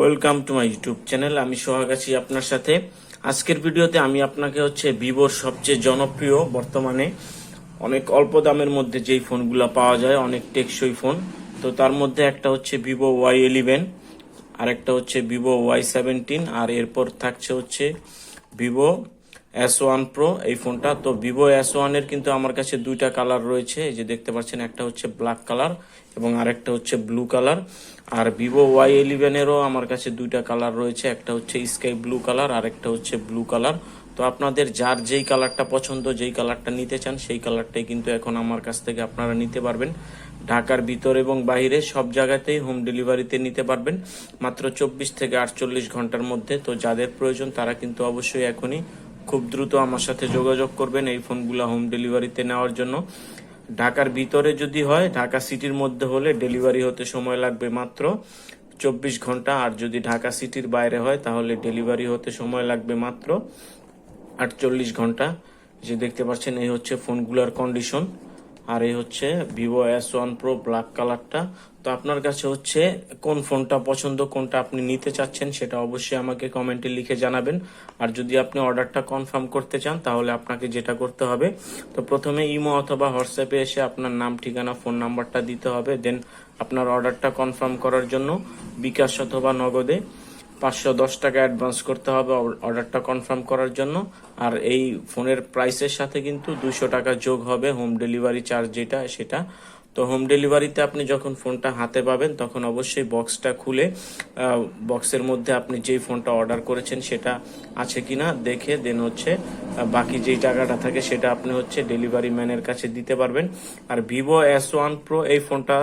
Welcome to my YouTube channel আমি সোহাগ আছি আপনার সাথে। আজকের ভিডিওতে আমি আপনাকে হচ্ছে ভিভোর সবচেয়ে জনপ্রিয় বর্তমানে অনেক অল্প দামের মধ্যে যেই ফোনগুলো পাওয়া যায়, অনেক টেকসই ফোন। তো তার মধ্যে একটা হচ্ছে ভিভো ওয়াই ইলেভেন আরেকটা হচ্ছে ভিভো ওয়াই সেভেন্টিন আর এরপর থাকছে হচ্ছে ভিভো এস ওয়ান প্রো এই ফোনটা। তো ভিভো এস ওয়ানের কিন্তু আমার কাছে দুইটা কালার রয়েছে। যে দেখতে পাচ্ছেন, একটা হচ্ছে ব্ল্যাক কালার এবং আরেকটা হচ্ছে ব্লু কালার আর ভিভো ওয়াই ইলেভেনেরও আমার কাছে দুইটা কালার রয়েছে। একটা হচ্ছে স্কাই ব্লু কালার আর একটা হচ্ছে ব্লু কালার তো আপনাদের যার যেই কালারটা পছন্দ, যেই কালারটা নিতে চান, সেই কালারটাই কিন্তু এখন আমার কাছ থেকে আপনারা নিতে পারবেন। ঢাকার ভিতর এবং বাইরে সব জায়গাতেই হোম ডেলিভারিতে নিতে পারবেন। মাত্র চব্বিশ থেকে আটচল্লিশ ঘণ্টার মধ্যে। তো যাদের প্রয়োজন, তারা কিন্তু অবশ্যই এখনই খুব দ্রুত আমার সাথে যোগাযোগ করবেন এই ফোনগুলো হোম ডেলিভারিতে নেওয়ার জন্য। ঢাকার ভিতরে যদি হয়, ঢাকা সিটির মধ্যে হলে ডেলিভারি হতে সময় লাগবে মাত্র চব্বিশ ঘণ্টা। আর যদি ঢাকা সিটির বাইরে হয়, তাহলে ডেলিভারি হতে সময় লাগবে মাত্র আটচল্লিশ ঘণ্টা। যে দেখতে পাচ্ছেন, এই হচ্ছে ফোনগুলোর কন্ডিশন আর এই হচ্ছে Vivo S one pro black কালারটা তো আপনার কাছে হচ্ছে কোন ফোনটা পছন্দ, কোনটা আপনি নিতে চাচ্ছেন সেটা অবশ্যই আমাকে কমেন্টে লিখে জানাবেন। আর যদি আপনি অর্ডারটা কনফার্ম করতে চান, তাহলে আপনাকে যেটা করতে হবে, তো প্রথমে ইমো অথবা হোয়াটসঅ্যাপে এসে আপনার নাম, ঠিকানা ফোন নাম্বারটা দিতে হবে। দেন আপনার অর্ডারটা কনফার্ম করার জন্য বিকাশ অথবা নগদে। পাঁচশো দশ টাকা অ্যাডভান্স করতে হবে অর্ডারটা কনফার্ম করার জন্য। আর এই ফোনের প্রাইসের সাথে কিন্তু দুশো টাকা যোগ হবে হোম ডেলিভারি চার্জ যেটা, সেটা। তো হোম ডেলিভারিতে আপনি যখন ফোনটা হাতে পাবেন, তখন অবশ্যই বক্সটা খুলে বক্সের মধ্যে আপনি যেই ফোনটা অর্ডার করেছেন সেটা আছে কিনা দেখে দেন হচ্ছে বাকি যেই টাকাটা থাকে সেটা আপনি হচ্ছে ডেলিভারি ম্যানের কাছে দিতে পারবেন। আর ভিভো এস ওয়ান প্রো এই ফোনটা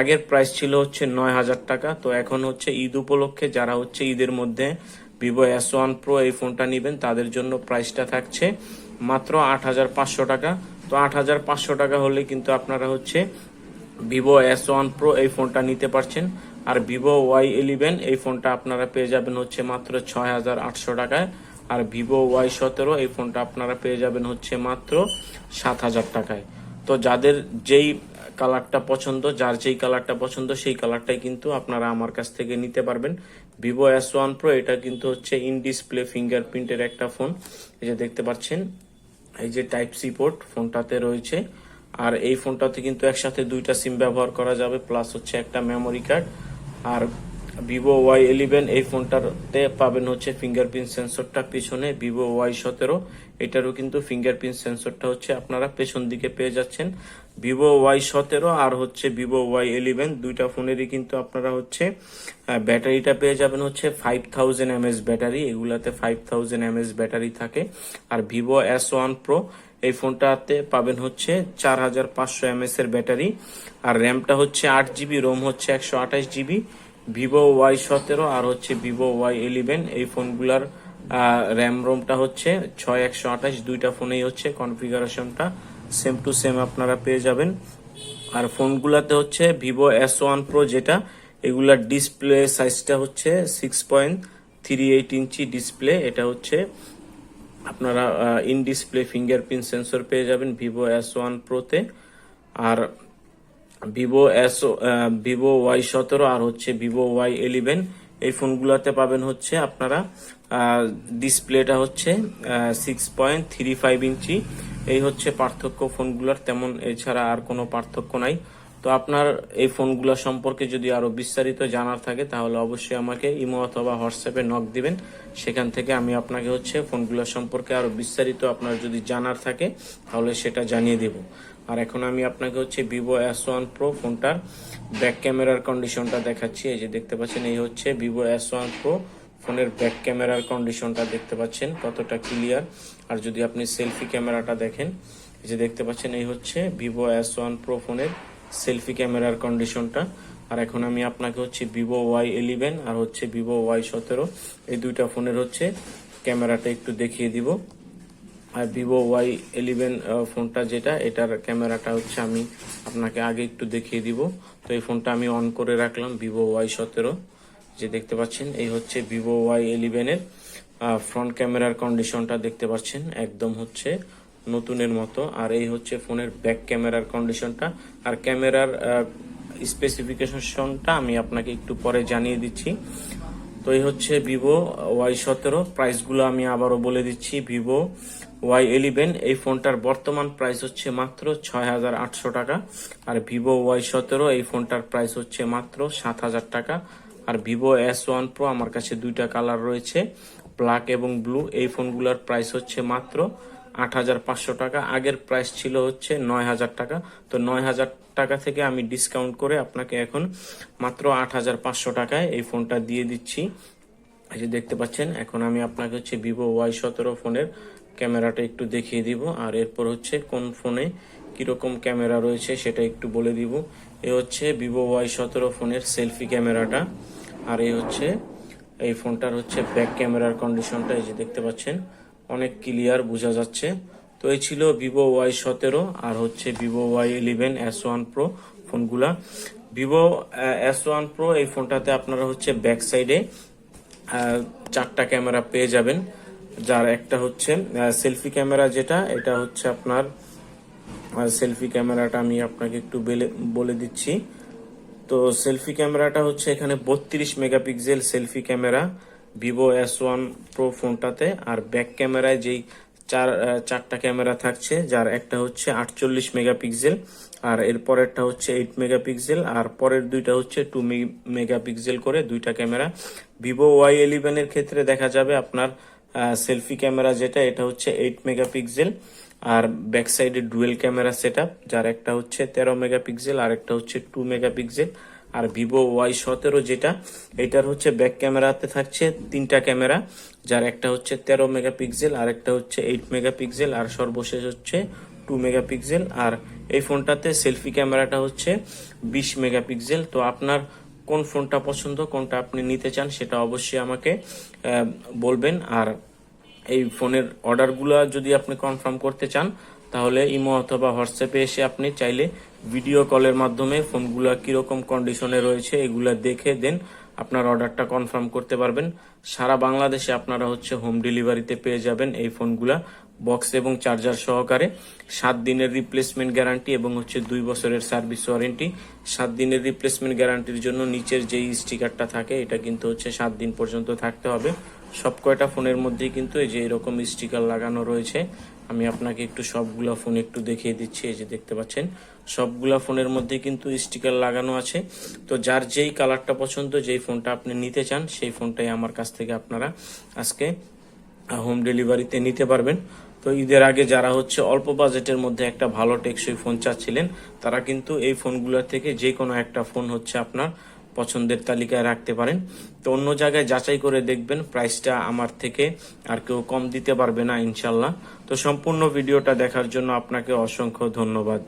আগের প্রাইস ছিল হচ্ছে নয় হাজার টাকা, তো এখন হচ্ছে ঈদ উপলক্ষে যারা হচ্ছে ঈদের মধ্যে ভিভো এস ওয়ান প্রো এই ফোনটা নেবেন, তাদের জন্য প্রাইসটা থাকছে মাত্র আট হাজার পাঁচশো টাকা। তো আট হাজার পাঁচশো টাকা হলে কিন্তু আপনারা হচ্ছে ভিভো এস ওয়ান প্রো এই ফোনটা নিতে পারছেন। আর ভিভো ওয়াই ইলেভেন এই ফোনটা আপনারা পেয়ে যাবেন হচ্ছে মাত্র ছয় হাজার আটশো টাকায়। আর ভিভো ওয়াই সতেরো এই ফোনটা আপনারা পেয়ে যাবেন হচ্ছে মাত্র সাত হাজার টাকায়। তো যাদের যেই কালারটা পছন্দ, যার যেই কালারটা পছন্দ সেই কালারটাই কিন্তু আপনারা আমার কাছ থেকে নিতে পারবেন। ভিভো এস ওয়ান প্রো এটা কিন্তু হচ্ছে ইন ডিসপ্লে ফিঙ্গারপ্রিন্টের একটা ফোন এই যে দেখতে পাচ্ছেন, এই যে টাইপ সি পোর্ট ফোনটাতে রয়েছে। আর এই ফোনটাতে কিন্তু একসাথে দুইটা সিম ব্যবহার করা যাবে প্লাস হচ্ছে একটা মেমোরি কার্ড আর ভিভো ওয়াই ইলেভেন এই ফোনটাতে পাবেন হচ্ছে ফিঙ্গারপ্রিন্ট সেন্সরটা পিছনে ভিভো ওয়াই সতেরো। এটারও কিন্তু ফিঙ্গারপ্রিন্ট সেন্সরটা হচ্ছে আপনারা পেছন দিকে পেয়ে যাচ্ছেন। ভিভো ওয়াই সতেরো আর হচ্ছে ভিভো ওয়াই ইলেভেন দুইটা ফোনেরই কিন্তু আপনারা হচ্ছে ব্যাটারিটা পেয়ে যাবেন হচ্ছে ফাইভ থাউজেন্ড এমএস ব্যাটারি, এগুলাতে ফাইভ থাউজেন্ড এমএস ব্যাটারি থাকে। আর ভিভো এস ওয়ান প্রো এই ফোনটাতে পাবেন হচ্ছে চার হাজার পাঁচশো এমএস এর ব্যাটারি। আর র্যামটা হচ্ছে আট জিবি, রোম হচ্ছে একশো আঠাশ জিবি। ভিভো ওয়াই সতেরো আর হচ্ছে ভিভো ওয়াই ইলেভেন এই ফোনগুলার র্যাম রোমটা হচ্ছে ছয় একশো আঠাশ, দুইটা ফোনেই হচ্ছে কনফিগারেশনটা সেম টু সেম আপনারা পেয়ে যাবেন। আর ফোনগুলাতে হচ্ছে ভিভো এস ওয়ান প্রো যেটা, এগুলার ডিসপ্লে সাইজটা হচ্ছে six point three eight inch display এটা হচ্ছে আপনারা ইন ডিসপ্লে ফিঙ্গারপ্রিন্ট সেন্সর পেয়ে যাবেন ভিভো এস ওয়ান প্রোতে আর ভিভো এস ভিভো ওয়াই সতেরো আর হচ্ছে ভিভো ওয়াই ইলেভেন, এই ফোনগুলোতে পাবেন হচ্ছে আপনারা ডিসপ্লেটা হচ্ছে six point three five inch. এই হচ্ছে পার্থক্য ফোনগুলোর, তেমন এছাড়া আর কোনো পার্থক্য নাই। তো আপনার এই ফোনগুলো সম্পর্কে যদি আরও বিস্তারিত জানার থাকে, তাহলে অবশ্যই আমাকে ইমো অথবা হোয়াটসঅ্যাপে নক দিবেন। সেখান থেকে আমি আপনাকে হচ্ছে ফোনগুলো সম্পর্কে আরও বিস্তারিত আপনার যদি জানার থাকে, তাহলে সেটা জানিয়ে দেব। আর এখন আমি আপনাকে হচ্ছে ভিভো এস ওয়ান প্রো ফোনটার ব্যাক ক্যামেরার কন্ডিশনটা দেখাচ্ছি। এই যে দেখতে পাচ্ছেন, এই হচ্ছে ভিভো এস ওয়ান প্রো ফোনের ব্যাক ক্যামেরার কন্ডিশনটা দেখতে পাচ্ছেন কতটা ক্লিয়ার। আর যদি আপনি সেলফি ক্যামেরাটা দেখেন যে দেখতে পাচ্ছেন, এই হচ্ছে ভিভো এস ওয়ান প্রো ফোনের সেলফি ক্যামেরার কন্ডিশনটা। আর এখন আমি আপনাকে হচ্ছে ভিভো ওয়াই ইলেভেন আর হচ্ছে ভিভো ওয়াই সতেরো, এই দুইটা ফোনের হচ্ছে ক্যামেরাটা একটু দেখিয়ে দিব। আর ভিভো ওয়াই ইলেভেন ফোনটা যেটা, এটার ক্যামেরাটা হচ্ছে আমি আপনাকে আগে একটু দেখিয়ে দিব। তো এই ফোনটা আমি অন করে রাখলাম, ভিভো ওয়াই সতেরো। যে দেখতে পাচ্ছেন, এই হচ্ছে ভিভো ওয়াই ইলেভেনের ফ্রন্ট ক্যামেরার কন্ডিশনটা দেখতে পাচ্ছেন, একদম হচ্ছে নতুনের মতো। আর এই হচ্ছে ফোনের ব্যাক ক্যামেরার কন্ডিশনটা আর ক্যামেরার স্পেসিফিকেশনটা আমি আপনাকে একটু পরে জানিয়ে দিচ্ছি। তো এই হচ্ছে ভিভো ওয়াই সতেরো। প্রাইসগুলো আমি আবারও বলে দিচ্ছি ভিভো ওয়াই ইলেভেন এই ফোনটার বর্তমান প্রাইস হচ্ছে মাত্র ছয় হাজার আটশো টাকা। আর ভিভো ওয়াই সতেরো, এই ফোনটার প্রাইস হচ্ছে মাত্র সাত হাজার টাকা। আর ভিভো এস ওয়ান প্রো আমার কাছে দুইটা কালার রয়েছে ব্ল্যাক এবং ব্লু এই ফোনগুলোর প্রাইস হচ্ছে মাত্র আট হাজার পাঁচশো টাকা। আগের প্রাইস ছিল হচ্ছে নয় হাজার টাকা। তো নয় হাজার টাকা থেকে আমি ডিসকাউন্ট করে আপনাকে এখন মাত্র আট হাজার পাঁচশো টাকায় এই ফোনটা দিয়ে দিচ্ছি। এই যে দেখতে পাচ্ছেন, এখন আমি আপনাকে হচ্ছে ভিভো ওয়াই সতেরো ফোনের ক্যামেরাটা একটু দেখিয়ে দিব। আর এরপর হচ্ছে কোন ফোনে কীরকম ক্যামেরা রয়েছে সেটা একটু বলে দিব। এ হচ্ছে ভিভো ওয়াই সতেরো ফোনের সেলফি ক্যামেরাটা। আর এই হচ্ছে, এই ফোনটার হচ্ছে ব্যাক ক্যামেরার কন্ডিশনটা এই যে দেখতে পাচ্ছেন, অনেক ক্লিয়ার বোঝা যাচ্ছে। তো এই ছিল ভিভো ওয়াই সতেরো আর হচ্ছে Vivo Y eleven S one pro ফোনগুলা। Vivo S one pro এই ফোনটাতে আপনারা হচ্ছে ব্যাক সাইডে চারটা ক্যামেরা পেয়ে যাবেন। যার একটা হচ্ছে সেলফি ক্যামেরা যেটা, এটা হচ্ছে আপনার সেলফি ক্যামেরাটা আমি আপনাকে একটু বেলে- দিচ্ছি। তো সেলফি ক্যামেরাটা হচ্ছে এখানে বত্রিশ megapixel selfie camera, Vivo S one pro ফোনটাতে, আর ব্যাক ক্যামেরায় যেই চার চারটা ক্যামেরা থাকছে, যার একটা হচ্ছে আটচল্লিশ মেগাপিক্সেল, আর এর পরেরটা হচ্ছে এইট মেগাপিক্সেল, আর পরের দুইটা হচ্ছে টু মেগাপিক্সেল করে দুইটা ক্যামেরা। ভিভো ওয়াই ইলেভেনের ক্ষেত্রে দেখা যাবে আপনার সেলফি ক্যামেরা যেটা, এটা হচ্ছে এইট মেগাপিক্সেল। আর ব্যাক সাইডে ডুয়েল ক্যামেরা সেট যার একটা হচ্ছে তেরো মেগাপিক্সেল আর একটা হচ্ছে টু মেগাপিক্সেল আর ভিভো ওয়াই সতেরো যেটা, এটার হচ্ছে ব্যাক ক্যামেরাতে থাকছে তিনটা ক্যামেরা যার একটা হচ্ছে তেরো মেগাপিক্সেল আর একটা হচ্ছে এইট মেগাপিক্সেল আর সর্বশেষ হচ্ছে টু মেগাপিক্সেল আর এই ফোনটাতে সেলফি ক্যামেরাটা হচ্ছে বিশ মেগাপিক্সেল তো আপনার কোন ফোনটা পছন্দ, কোনটা আপনি নিতে চান, সেটা অবশ্যই আমাকে বলবেন। আর এই ফোনের অর্ডারগুলো যদি আপনি কনফার্ম করতে চান, তাহলে ইমো অথবা হোয়াটসঅ্যাপে এসে আপনি চাইলে ভিডিও কলের মাধ্যমে ফোনগুলো কীরকম কন্ডিশনে রয়েছে এগুলা দেখে দেন, আপনার অর্ডারটা কনফার্ম করতে পারবেন। সারা বাংলাদেশে আপনারা হচ্ছে হোম ডেলিভারিতে পেয়ে যাবেন এই ফোনগুলা বক্স এবং চার্জার সহকারে। সাত দিনের রিপ্লেসমেন্ট গ্যারান্টি এবং হচ্ছে দুই বছরের সার্ভিস ওয়ারেন্টি সাত দিনের রিপ্লেসমেন্ট গ্যারান্টির জন্য নিচের যেই স্টিকারটা থাকে, এটা কিন্তু হচ্ছে সাত দিন পর্যন্ত থাকতে হবে। সব কয়টা ফোনের মধ্যেই কিন্তু এই যে এরকম স্টিকার লাগানো রয়েছে, আমি আপনাকে একটু সবগুলা ফোন একটু দেখিয়ে দিচ্ছি, এই যে দেখতে পাচ্ছেন। সবগুলা ফোনের মধ্যে কিন্তু স্টিকার লাগানো আছে। তো যার যেই কালারটা পছন্দ, যেই ফোনটা আপনি নিতে চান, সেই ফোনটাই আমার কাছ থেকে আপনারা আজকে হোম ডেলিভারিতে নিতে পারবেন। তো ঈদের আগে যারা হচ্ছে অল্প বাজেটের মধ্যে একটা ভালো টেকসই ফোন চাচ্ছিলেন, তারা কিন্তু এই ফোনগুলোর থেকে যে কোনো একটা ফোন হচ্ছে আপনার পছন্দের তালিকায় রাখতে পারেন। তো অন্য জায়গায় যাচাই করে দেখবেন, প্রাইসটা আমার থেকে আর কেউ কম দিতে পারবে না, ইনশাল্লাহ। তো সম্পূর্ণ ভিডিওটা দেখার জন্য আপনাকে অসংখ্য ধন্যবাদ।